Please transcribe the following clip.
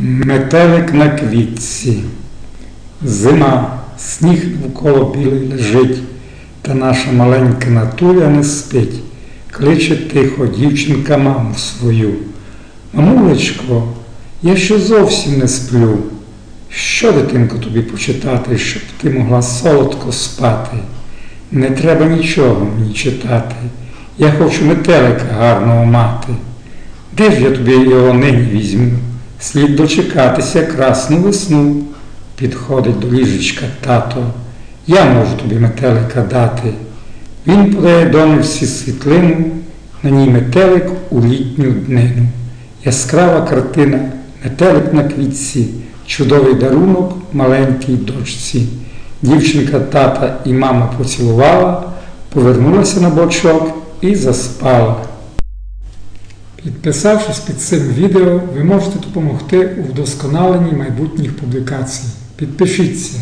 Метелик на квітці. Зима, сніг навколо білий лежить, та наша маленька натуля не спить. Кличе тихо дівчинка маму свою. Мамулечко, я ще зовсім не сплю. Що, дитинко, тобі почитати, щоб ти могла солодко спати? Не треба нічого мені читати. Я хочу метелика гарного мати. Де ж я тобі його нині візьму? Слід дочекатися красну весну. Підходить до ліжечка тато. Я можу тобі метелика дати. Він подає донечці світлину, на ній метелик у літню днину. Яскрава картина, метелик на квітці, чудовий дарунок маленькій дочці. Дівчинка тата і мама поцілувала, повернулася на бочок і заспала. Підписавшись під цим відео, ви можете допомогти у вдосконаленні майбутніх публікацій. Підпишіться.